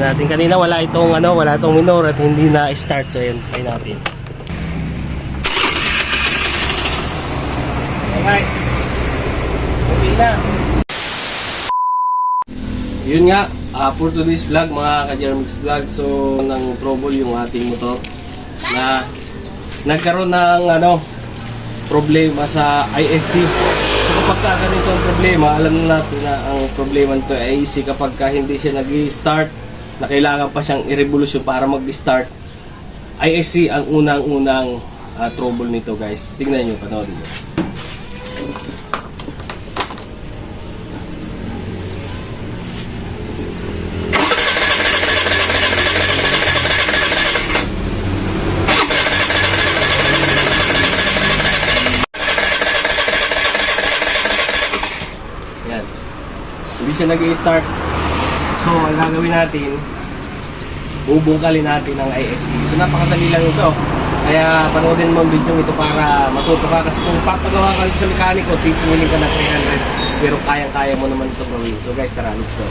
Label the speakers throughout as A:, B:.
A: Natin. Kanina wala itong ano, wala itong minor at hindi na start. So ayan, try natin. Okay. Okay na. Yun nga, ah, for today's vlog, mga ka-Jermix vlog, so nang trouble yung ating motor na nagkaroon ng ano, problema sa ISC. So kapag ka ganito ang problema, alam na natin na ang problema nito ay ISC kapag ka hindi siya nag-start, na kailangan pa siyang i-revolution para mag-start. ISC ang unang-unang ah, trouble nito guys. Tingnan nyo, panoorin nyo. Yan. Hindi siya nag-start. So, ang gagawin natin, bubungkalin natin ang ISC. So, napakadali lang ito. Kaya panoodin mo ang video ito para matuto ka. Kasi kung papagawa ka sa mekaniko, sisingilin ka na 300. Pero kayang-kaya mo naman ito gawin. So guys, tara, let's go.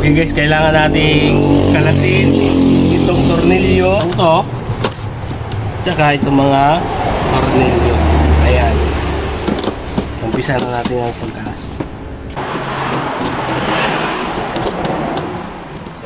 A: Okay guys, kailangan nating kalasin itong tornilyo. Ito. Tsaka itong mga tornilyo. Ayan. Umpisa na natin ang pagkalas.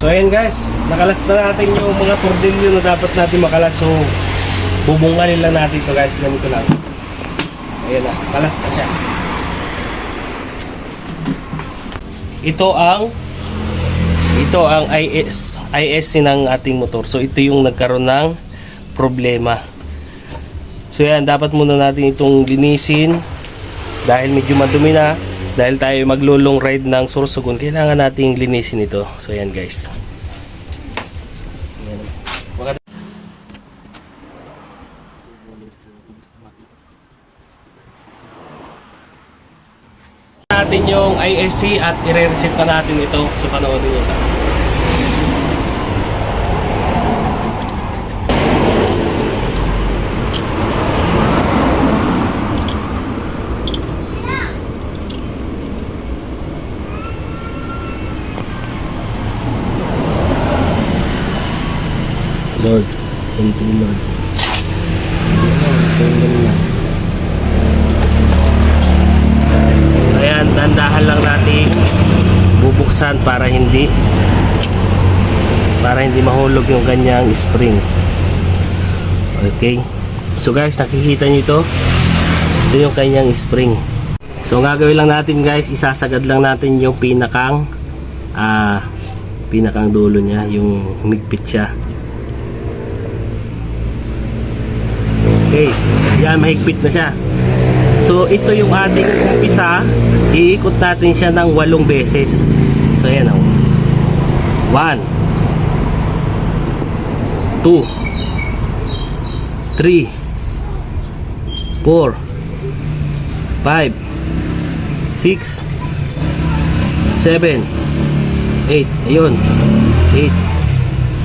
A: So ayan guys, nakalas na natin yung mga tordilyo na dapat natin makalas. So bubungkalin lang natin ito guys, ganito lang. Ayan na, kalas na siya. Ito ang ito ang IS ISC ng ating motor. So ito yung nagkaroon ng problema. So yan, dapat muna natin itong linisin dahil medyo madumi na dahil tayo maglulong ride ng Sorsogon, kailangan nating linisin ito. So yan guys. Natin yung ISC at i-reset pa natin ito. So panoodin nyo Lord, thank you Lord. Ayan, dandahan lang natin bubuksan para hindi para hindi mahulog yung kanyang spring. Okay. So guys, nakikita nyo ito. Ito yung kanyang spring. So ang gagawin lang natin guys, isasagad lang natin yung pinakang ah pinakang dulo niya, yung humigpit siya. Okay. Yan, mahigpit na siya. So, ito yung ating umpisa. Iikot natin siya ng walong beses. So, ayan o. One. Two. Three. Four. Five. Six. Seven. Eight. Ayun. Eight.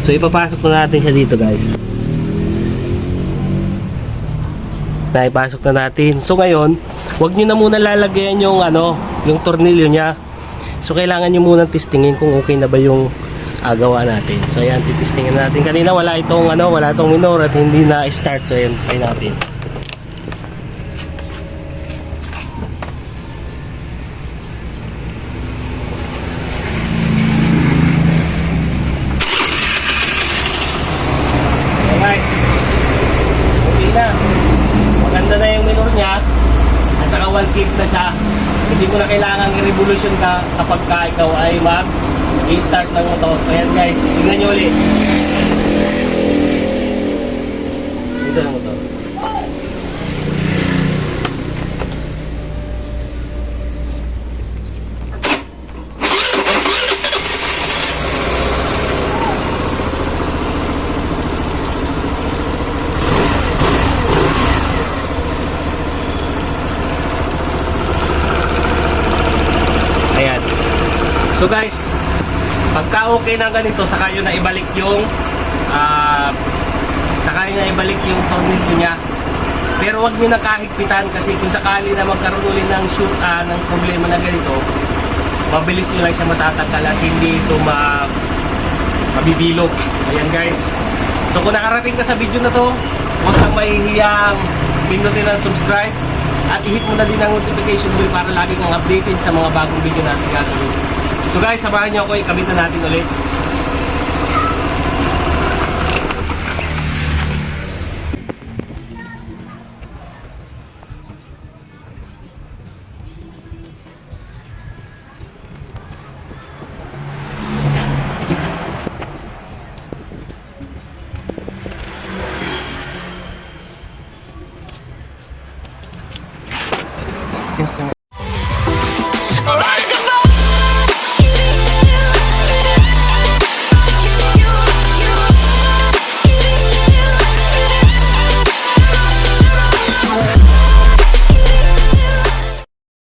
A: So, ipapasok na natin siya dito guys. Na ipasok na natin. So ngayon, wag niyo na muna lalagyan yung ano, yung tornilyo niya. So kailangan niyo muna testingin kung okay na ba yung ah, gawa natin. So ayan, titistingin natin. Kanina wala itong ano, wala itong minor at hindi na start. So ayan, try natin. Alright. Okay na. Maganda na yung minor niya. At saka one kick na siya. Hindi mo na kailangan i-revolution ka kapag ka ikaw ay mag i-start ng motor. So yan guys, tingnan nyo ulit. Dito ang motor. Ayan. So guys, pagka okay na ganito, saka yun na ibalik yung ah saka yun na ibalik yung tornilyo niya. Pero wag niyo na kahigpitan kasi kung sakali na magkaroon ulit ng shoot ah, ng problema na ganito, mabilis nyo lang siya matatanggal at hindi ito ma mabibilog. Ayan guys. So kung nakarating ka sa video na to, huwag kang mahihiyang pindutin ang subscribe at i-hit mo na din ang notification bell para lagi kang updated sa mga bagong video natin gagawin. So guys, samahan niyo ako, ikabit na natin ulit.